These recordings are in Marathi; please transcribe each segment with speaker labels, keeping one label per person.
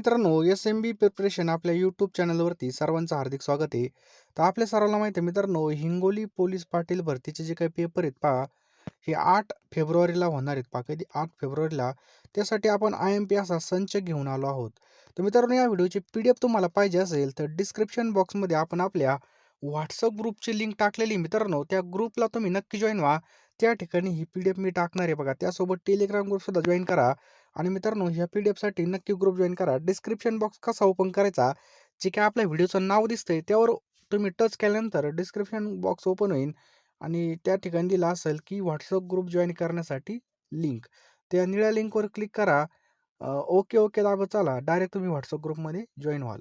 Speaker 1: मित्रांनो, एस-एम-बी प्रिपरेशन आपल्या यूट्यूब चॅनलवरती सर्वांचं हार्दिक स्वागत आहे. तर आपल्या सर्वांना माहिती आहे मित्रांनो, हिंगोली पोलीस पाटील भरतीचे जे काही पेपर आहेत पहा, हे आठ फेब्रुवारीला होणार आहेत पहा. कधी आठ फेब्रुवारीला. त्यासाठी आपण आय-एम-पी असा संच घेऊन आलो आहोत. तर मित्रांनो, या व्हिडिओची पी-डी-एफ तुम्हाला पाहिजे असेल तर डिस्क्रिप्शन बॉक्समध्ये आपण आपल्या व्हॉट्सअप ग्रुपची लिंक टाकलेली मित्रांनो. त्या ग्रुपला तुम्ही नक्की जॉईन व्हा. त्या ठिकाणी ही पी-डी-एफ मी टाकणार आहे बघा. त्यासोबत टेलिग्राम ग्रुपसुद्धा जॉईन करा. आणि मित्रांनो, ह्या पी-डी-एफसाठी नक्की ग्रुप जॉईन करा. डिस्क्रिप्शन बॉक्स कसा ओपन करायचा, जे काय आपल्या व्हिडिओचं नाव दिसतंय त्यावर तुम्ही टच केल्यानंतर डिस्क्रिप्शन बॉक्स ओपन होईल आणि त्या ठिकाणी दिलं असेल की व्हॉट्सअप ग्रुप जॉईन करण्यासाठी लिंक. त्या निळ्या लिंकवर क्लिक करा. ओके, ओके दाबत चला. डायरेक्ट तुम्ही व्हॉट्सअप ग्रुपमध्ये जॉईन व्हाल.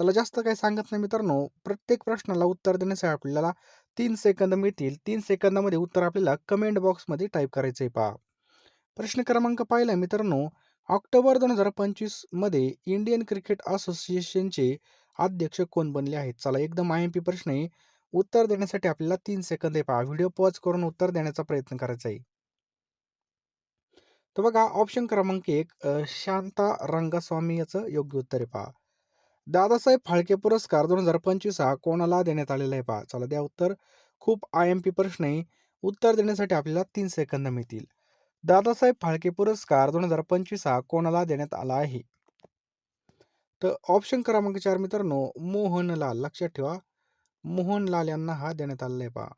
Speaker 1: चला जास्त काही सांगत नाही मित्रांनो. प्रत्येक प्रश्नाला उत्तर देण्यासाठी आपल्याला तीन सेकंद मिळतील. तीन सेकंदामध्ये उत्तर आपल्याला कमेंट बॉक्समध्ये टाईप करायचं आहे पहा. प्रश्न क्रमांक पाहिला मित्रांनो, ऑक्टोबर 2025 मध्ये इंडियन क्रिकेट असोसिएशनचे अध्यक्ष कोण बनले आहेत? चला एकदम आय-एम-पी प्रश्न आहे. उत्तर देण्यासाठी आपल्याला तीन सेकंद आहे पहा. व्हिडिओ पॉज करून उत्तर देण्याचा प्रयत्न करायचा आहे. तर बघा ऑप्शन क्रमांक एक शांता रंगास्वामी याचं योग्य उत्तर आहे पहा. दादासाहेब फाळके पुरस्कार 2025 हा कोणाला देण्यात आलेला आहे पहा. चला द्या उत्तर. खूप आय-एम-पी प्रश्न आहे. उत्तर देण्यासाठी आपल्याला तीन सेकंद मिळतील. दादासाहेब फाळके पुरस्कार 2025 हा कोणाला देण्यात आला आहे? तर ऑप्शन क्रमांक चार मित्रांनो, मोहनलाल. लक्षात ठेवा. मोहनलाल यांना हा देण्यात आलेला आहे पहा.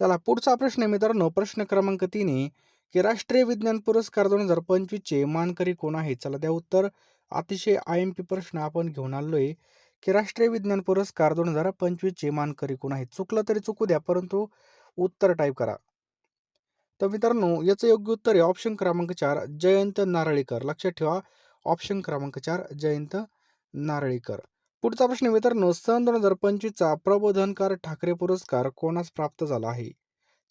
Speaker 1: चला पुढचा प्रश्न आहे मित्रांनो, प्रश्न क्रमांक तीन आहे की राष्ट्रीय विज्ञान पुरस्कार 2025 चे मानकरी कोण आहेत? चला द्या उत्तर. अतिशय आय-एम-पी प्रश्न आपण घेऊन आलेलो की राष्ट्रीय विज्ञान पुरस्कार 2025 चे मानकरी कोण आहेत? चुकलं तरी चुकू द्या, परंतु उत्तर टाईप करा. तर मित्रांनो, याचं योग्य उत्तर आहे ऑप्शन क्रमांक चार जयंत नारळीकर. लक्षात ठेवा. ऑप्शन क्रमांक चार जयंत नारळीकर. पुढचा प्रश्न मित्रांनो, सन दोन हजार पंचवीसचा प्रबोधनकार ठाकरे पुरस्कार कोणास प्राप्त झाला आहे?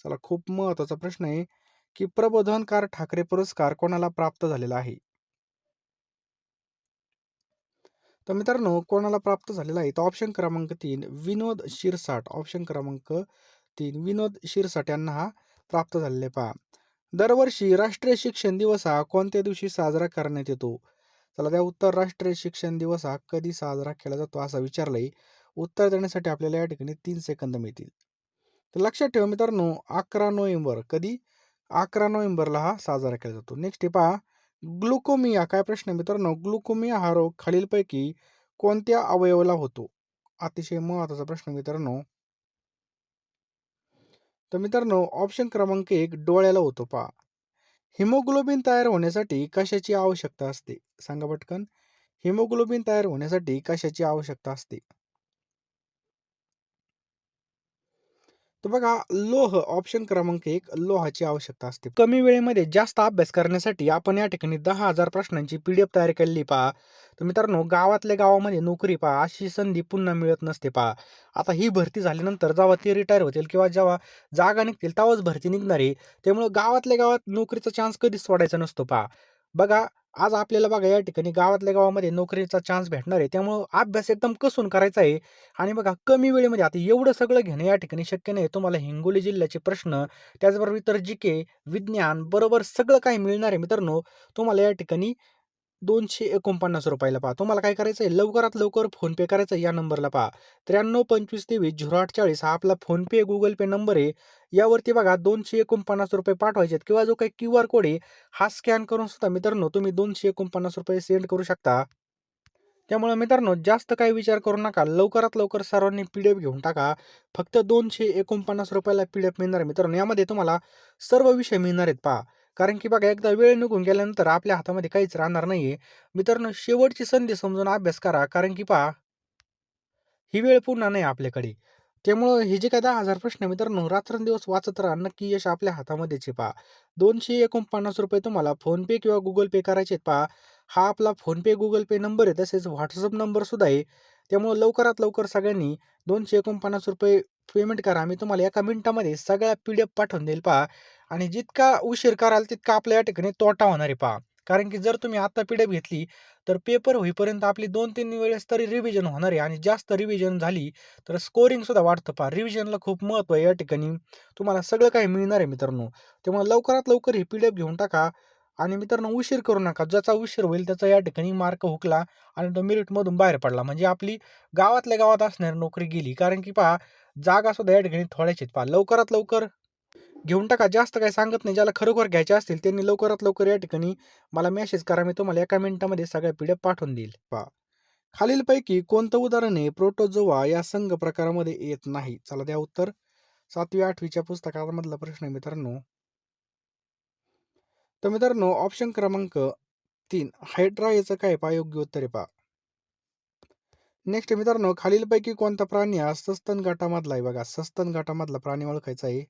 Speaker 1: चला खूप महत्त्वाचा प्रश्न आहे की प्रबोधनकार ठाकरे पुरस्कार कोणाला प्राप्त झालेला आहे? तर मित्रांनो, कोणाला प्राप्त झालेला आहे? तर ऑप्शन क्रमांक तीन विनोद शिरसाट. ऑप्शन क्रमांक तीन विनोद शिरसाट यांना हा प्राप्त झालेले पहा. दरवर्षी राष्ट्रीय शिक्षण दिवस हा कोणत्या दिवशी साजरा करण्यात येतो? चला त्या उत्तर. राष्ट्रीय शिक्षण दिवस हा कधी साजरा केला जातो असं विचारलंय. उत्तर देण्यासाठी आपल्याला या ठिकाणी तीन सेकंद मिळतील. तर लक्षात ठेवा मित्रांनो, 11 नोव्हेंबर. कधी? 11 नोव्हेंबरला हा साजरा केला जातो. नेक्स्ट पहा, ग्लुकोमिया. काय प्रश्न आहे मित्रांनो? ग्लुकोमिया हा रोग खालीलपैकी कोणत्या अवयवाला होतो? अतिशय महत्त्वाचा प्रश्न मित्रांनो. तर मित्रांनो, ऑप्शन क्रमांक एक डोळ्याला होतो पहा. हिमोग्लोबिन तयार होण्यासाठी कशाची आवश्यकता असते? सांगा पटकन. हिमोग्लोबिन तयार होण्यासाठी कशाची आवश्यकता असते? तर बघा लोह ऑप्शन क्रमांक एक लोहाची आवश्यकता असते. कमी वेळेमध्ये जास्त अभ्यास करण्यासाठी आपण या ठिकाणी दहा हजार प्रश्नांची पी-डी-एफ तयार केलेली पहा. तर मित्रांनो, गावातल्या गावामध्ये नोकरी पहा, अशी संधी पुन्हा मिळत नसते पहा. आता ही भरती झाल्यानंतर जेव्हा ते रिटायर होतील किंवा जेव्हा जागा निघतील तेव्हाच भरती निघणार आहे. त्यामुळं गावातल्या गावात नोकरीचा चान्स कधीच सोडायचा नसतो पहा. बघा आज आपल्याला बघा या ठिकाणी गावातल्या गावामध्ये नोकरीचा चान्स भेटणार आहे. त्यामुळं अभ्यास एकदम कसून करायचा आहे आणि बघा कमी वेळेमध्ये आता एवढं सगळं घेणं या ठिकाणी शक्य नाही. तुम्हाला हिंगोली जिल्ह्याचे प्रश्न, त्याचबरोबर इतर जी-के, विज्ञान बरोबर सगळं काही मिळणार आहे मित्रांनो. तुम्हाला या ठिकाणी दोनशे एकोणपन्नास रुपयाला पहा. तुम्हाला काय करायचं आहे? लवकरात लवकर फोनपे करायचं आहे या नंबरला पहा. 9325230840 हा आपला फोनपे, गुगल पे नंबर आहे. यावरती बघा ₹249 पाठवायचे आहेत किंवा जो काही क्यू आर कोड आहे हा स्कॅन करून सुद्धा मित्रांनो तुम्ही ₹249 सेंड करू शकता. त्यामुळे मित्रांनो जास्त काही विचार करू नका. लवकरात लवकर सर्वांनी पी-डी-एफ घेऊन टाका. फक्त दोनशे एकोणपन्नास रुपयाला पी-डी-एफ मिळणार आहे मित्रांनो. यामध्ये तुम्हाला सर्व विषय मिळणार आहेत पहा. कारण की बघा एकदा वेळ निघून गेल्यानंतर आपल्या हातामध्ये काहीच राहणार नाहीये. मित्रांनो शेवटची संधी समजून अभ्यास करा. कारण की पहा ही वेळ पुन्हा नाही आपल्याकडे. त्यामुळं हे जे काय दहा हजार प्रश्न मित्रांनो रात्रंदिवस वाचत राहा. नक्की यश आपल्या हातामध्येच आहे पहा. ₹249 तुम्हाला फोनपे किंवा गुगल पे करायचे पहा. हा आपला फोनपे, गुगल पे नंबर आहे. तसेच व्हॉट्सअप नंबर सुद्धा आहे. त्यामुळं लवकरात लवकर सगळ्यांनी ₹249 पेमेंट करा. मी तुम्हाला एका मिनिटामध्ये सगळ्या पी-डी-एफ पाठवून देईल पहा आणि जितका उशीर कराल तितका आपल्या या ठिकाणी तोटा होणार आहे पहा. कारण की जर तुम्ही आता पी-डी-एफ घेतली तर पेपर होईपर्यंत आपली 2-3 वेळेस तरी रिव्हिजन होणार आहे आणि जास्त रिव्हिजन झाली तर स्कोरिंगसुद्धा वाढतं पहा. रिव्हिजनला खूप महत्त्व आहे या ठिकाणी. तुम्हाला सगळं काही मिळणार आहे मित्रांनो. त्यामुळे लवकरात लवकर ही पी-डी-एफ घेऊन टाका आणि मित्रांनो उशीर करू नका ज्याचा उशीर होईल त्याचा या ठिकाणी मार्क हुकला आणि तो मेरिटमधून बाहेर पडला म्हणजे आपली गावातल्या गावात असणारी नोकरी गेली कारण की पहा जागासुद्धा या ठिकाणी थोड्याच आहेत पहा लवकरात लवकर घेऊन टाका. जास्त काही सांगत नाही. ज्याला खरोखर घ्यायचे असतील त्यांनी लवकरात लवकर या ठिकाणी मला मेसेज करा. मी तुम्हाला एका मिनिटामध्ये सगळ्या पिढ्या पाठवून देईल. पा खालीलपैकी कोणतं उदाहरण हे प्रोटोजोवा या संघ प्रकारामध्ये येत नाही. चला द्या उत्तर. सातवी आठवीच्या पुस्तकामधला प्रश्न मित्रांनो. तर मित्रांनो ऑप्शन क्रमांक तीन. हायड्रा याचं काय पा योग्य उत्तर आहे. पा नेक्स्ट मित्रांनो खालीलपैकी कोणता प्राणी हा सस्तन गटामधला आहे? बघा सस्तन गटामधला प्राणी ओळखायचा आहे.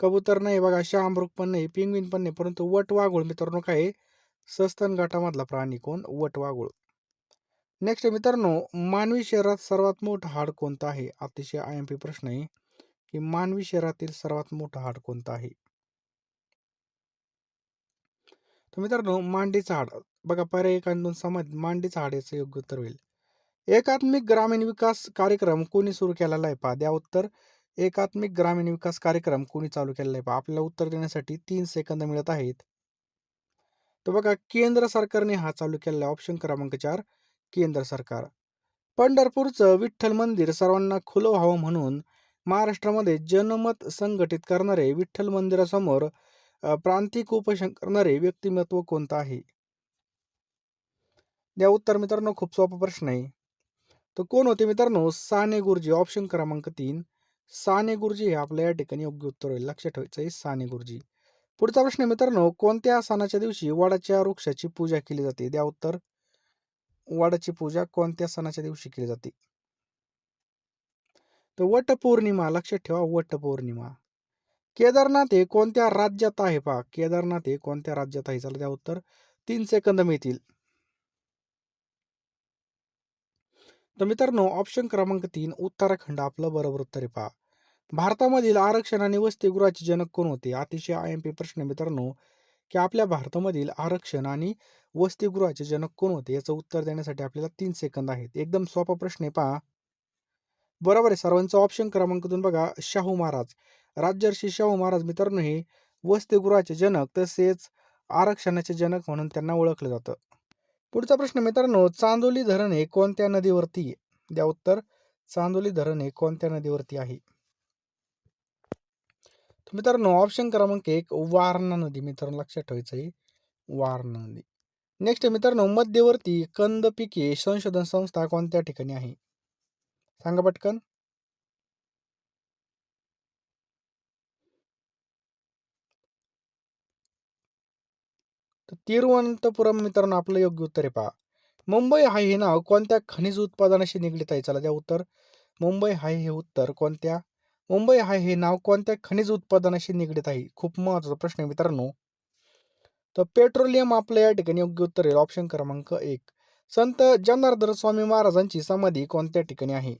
Speaker 1: कबूतर नाही बघा शहामृग पण नाही पिंगविन पण नाही परंतु वट वाघूळ मित्रांनो काय सस्तन गटामधला प्राणी कोण? वट वाघूळ. नेक्स्ट मित्रांनो मानवी शहरात सर्वात मोठं हाड कोणतं आहे? अतिशय आय एम पी प्रश्न आहे की मानवी शहरातील सर्वात मोठं हाड कोणतं आहे? तर मित्रांनो मांडीचं हाड. बघा पर्याय एकांतून समाज मांडीचं हाड याचं योग्य उत्तर होईल. एकात्मिक ग्रामीण विकास कार्यक्रम कोणी सुरू केलेला आहे? पहा द्या उत्तर. एकात्मिक ग्रामीण विकास कार्यक्रम कोणी चालू केलेला आहे? पहा आपल्याला उत्तर देण्यासाठी तीन सेकंद मिळत आहेत. तर बघा केंद्र सरकारने हा चालू केलेला आहे. ऑप्शन क्रमांक चार केंद्र सरकार. पंढरपूरचं विठ्ठल मंदिर सर्वांना खुलं व्हावं म्हणून महाराष्ट्रामध्ये जनमत संघटित करणारे विठ्ठल मंदिरासमोर प्रांतिक उपोषण करणारे व्यक्तिमत्व कोणतं आहे? या उत्तर मित्रांनो खूप सोपा प्रश्न आहे. तर कोण होते मित्रांनो? साने गुरुजी ऑप्शन क्रमांक तीन साने गुरुजी हे आपल्या या ठिकाणी योग्य उत्तर होईल. लक्षात ठेवायचं आहे साने गुरुजी. पुढचा प्रश्न आहे मित्रांनो कोणत्या सणाच्या दिवशी वडाच्या वृक्षाची पूजा केली जाते? द्या उत्तर. वडाची पूजा कोणत्या सणाच्या दिवशी केली जाते? तर वट पौर्णिमा लक्षात ठेवा वटपौर्णिमा. केदारनाथ हे कोणत्या राज्यात आहे पहा. केदारनाथ हे कोणत्या राज्यात आहे? चला द्या उत्तर. तीन सेकंद मिळतील. तर मित्रांनो ऑप्शन क्रमांक तीन उत्तराखंड आपलं बरोबर उत्तर आहे पहा. भारतामधील आरक्षण आणि वसतिगृहाचे जनक कोण होते? अतिशय आय एम पी प्रश्न मित्रांनो की आपल्या भारतामधील आरक्षण आणि वसतिगृहाचे जनक कोण होते? याचं उत्तर देण्यासाठी आपल्याला तीन सेकंद आहेत. एकदम सोपा प्रश्न आहे पहा. बरोबर आहे सर्वांचा ऑप्शन क्रमांक दोन बघा शाहू महाराज. राज्यर्षी शाहू महाराज मित्रांनो हे वसतिगृहाचे जनक तसेच आरक्षणाचे जनक म्हणून त्यांना ओळखलं जातं. पुढचा प्रश्न मित्रांनो चांदोली धरण हे कोणत्या नदीवरती द्या उत्तर. चांदोली धरण हे कोणत्या नदीवरती आहे? तर मित्रांनो ऑप्शन क्रमांक एक वारणा नदी मित्रांनो लक्षात ठेवायचं आहे. वारणा नदी. नेक्स्ट मित्रांनो मध्यवर्ती कंद पिके संशोधन संस्था कोणत्या ठिकाणी आहे? सांगा पटकन. तर तिरुवनंतपुरम मित्रांनो आपलं योग्य उत्तर आहे पहा. मुंबई हाय हे नाव कोणत्या खनिज उत्पादनाशी निगडीत आहे? चला द्या उत्तर. मुंबई हाय हे उत्तर कोणत्या? मुंबई हा हे नाव कोणत्या खनिज उत्पादनाशी निगडीत आहे? खूप महत्त्वाचा प्रश्न आहे मित्रांनो. तर पेट्रोलियम आपलं या ठिकाणी योग्य उत्तर आहे. ऑप्शन क्रमांक एक. संत जनार्दन स्वामी महाराजांची समाधी कोणत्या ठिकाणी आहे?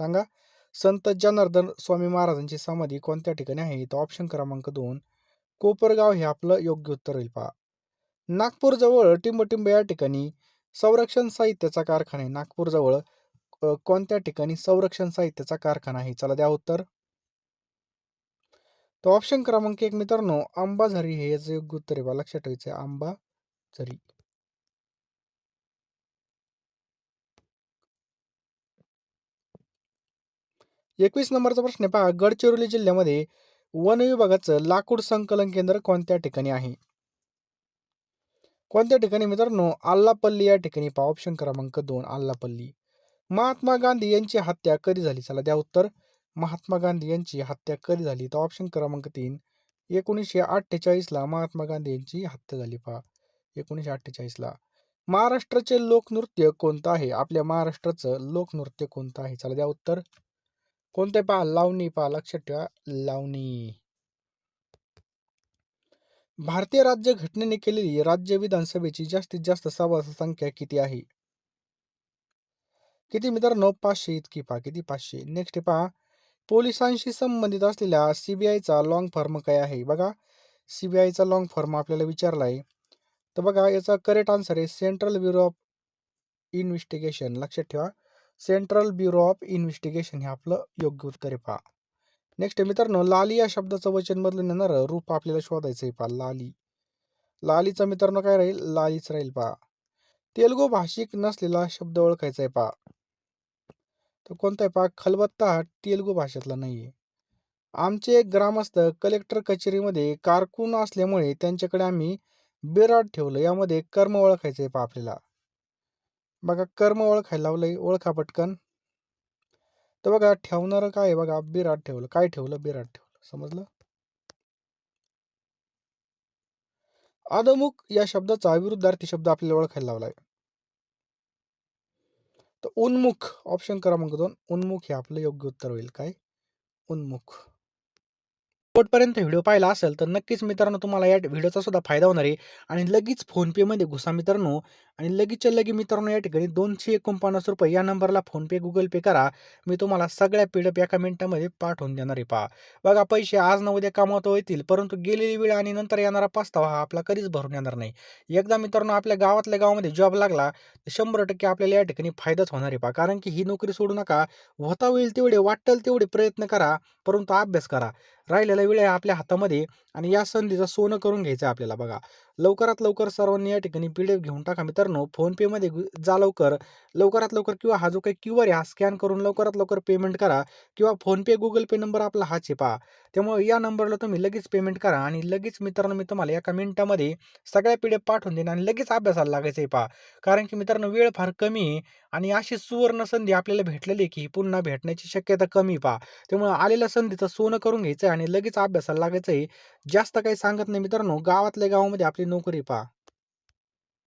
Speaker 1: सांगा. संत जनार्दन स्वामी महाराजांची समाधी कोणत्या ठिकाणी आहे? तर ऑप्शन क्रमांक दोन. कोपरगाव हे आपलं योग्य उत्तर होईल पहा. नागपूरजवळ टिंबटिंब या ठिकाणी संरक्षण साहित्याचा कारखाना आहे. नागपूरजवळ कोणत्या ठिकाणी संरक्षण साहित्याचा कारखाना आहे? चला द्या उत्तर. तर ऑप्शन क्रमांक एक मित्रांनो अंबाझरी हे याचं योग्य उत्तर आहे बा. लक्षात ठेवायचं आहे. अंबाझरी एकवीस नंबरचा प्रश्न आहे पहा. गडचिरोली जिल्ह्यामध्ये वन विभागाचं लाकूड संकलन केंद्र कोणत्या ठिकाणी आहे? कोणत्या ठिकाणी मित्रांनो? आल्लापल्ली या ठिकाणी पहा. ऑप्शन क्रमांक दोन आल्लापल्ली. महात्मा गांधी यांची हत्या कधी झाली? चला द्या उत्तर. महात्मा गांधी यांची हत्या कधी झाली? तर ऑप्शन क्रमांक तीन. एकोणीसशे अठ्ठेचाळीसला महात्मा गांधी यांची हत्या झाली. पहा. एकोणीसशे अठ्ठेचाळीसला महाराष्ट्राचे लोकनृत्य कोणतं आहे? आपल्या महाराष्ट्राचं लोकनृत्य कोणतं आहे? चला द्या उत्तर. कोणते पहा. लावणी. पहा. लक्षात ठेवा. लावणी. भारतीय राज्य घटनेने केलेली राज्य विधानसभेची जास्तीत जास्त सभासद संख्या किती आहे? किती मित्रांनो पाचशे इतकी पहा किती पाचशे? नेक्स्ट पहा पोलिसांशी संबंधित असलेल्या सीबीआयचा लॉंग फॉर्म काय आहे? बघा सीबीआयचा लॉंग फॉर्म आपल्याला विचारला आहे. तर बघा याचा करेक्ट आन्सर आहे सेंट्रल ब्युरो ऑफ इन्व्हेस्टिगेशन लक्षात ठेवा सेंट्रल ब्युरो ऑफ इन्व्हेस्टिगेशन हे आपलं योग्य उत्तर आहे पहा. नेक्स्ट मित्रांनो लाली या शब्दाचं वचन बदलून येणारं रूप आपल्याला शोधायचं आहे पहा लाली. लालीचा मित्रांनो काय राहील? लालीच राहील पहा. तेलुगू भाषिक नसलेला शब्द ओळखायचा आहे पहा. तर कोणता आहे पहा खलबत्ता हा तेलुगू भाषेतला नाही आहे आमचे एक ग्रामस्थ कलेक्टर कचेरीमध्ये कारकून असल्यामुळे त्यांच्याकडे आम्ही बिराड ठेवलं. यामध्ये कर्म ओळखायचं आहे पा आपल्याला. बघा कर्म ओळखायला लावलंय ओळखा पटकन. तर बघा ठेवणारं काय आहे बघा बिराड ठेवलं. काय ठेवलं? बिराड ठेवलं. समजलं? अधमुख या शब्दाचा विरुद्धार्थी शब्द आपल्याला ओळखायला लावलाय. तर उन्मुख ऑप्शन क्रमांक दोन. उन्मुख हे आपलं योग्य उत्तर होईल. काय? उन्मुख. शेवटपर्यंत व्हिडिओ पाहिला असेल तर नक्कीच मित्रांनो तुम्हाला या व्हिडिओचा सुद्धा फायदा होणार आहे. आणि लगेच फोनपेमध्ये घुसा मित्रांनो. आणि लगेचच्या लगे मित्रांनो या ठिकाणी दोनशे एकोणपन्नास रुपये या नंबरला फोनपे गुगल पे करा. मी तुम्हाला सगळ्या पीडप एका मिनिटामध्ये पाठवून देणार आहे. पहा. बघा पैसे आज न उद्या कमावता येतील परंतु गेलेली वेळ आणि नंतर येणारा पस्तावा हा आपला कधीच भरून येणार नाही. एकदा मित्रांनो आपल्या गावातल्या गावामध्ये जॉब लागला तर शंभर टक्के आपल्याला या ठिकाणी फायदाच होणार आहे. पहा कारण की ही नोकरी सोडू नका. होता होईल तेवढे वाटेल तेवढे प्रयत्न करा परंतु अभ्यास करा. राहिलेला वेळ आहे आपल्या हातामध्ये आणि या संधीचं सोनं करून घ्यायचं आहे आपल्याला बघा. लवकरात लवकर सर्वांनी या ठिकाणी पी डी एफ घेऊन टाका मित्रांनो. फोनपेमध्ये जा लवकर. लवकरात लवकर किंवा हा जो काही क्यू आर आहे हा स्कॅन करून लवकरात लवकर पेमेंट करा किंवा फोनपे गुगल पे नंबर आपला हाच आहे पहा. त्यामुळे या नंबरला तुम्ही लगेच पेमेंट करा आणि लगेच मित्रांनो मी तुम्हाला एका मिनिटामध्ये सगळ्या पी डी एफ पाठवून देईन आणि लगेच अभ्यासाला लागायचं आहे पहा. कारण की मित्रांनो वेळ फार कमी आहे आणि अशी सुवर्ण संधी आपल्याला भेटलेली की पुन्हा भेटण्याची शक्यता कमी पहा. त्यामुळे आलेल्या संधीचं सोनं करून घ्यायचं आहे आणि लगेच अभ्यासाला लागायचं आहे जास्त काही सांगत नाही मित्रांनो. गावातल्या गावामध्ये आपली नोकरी पहा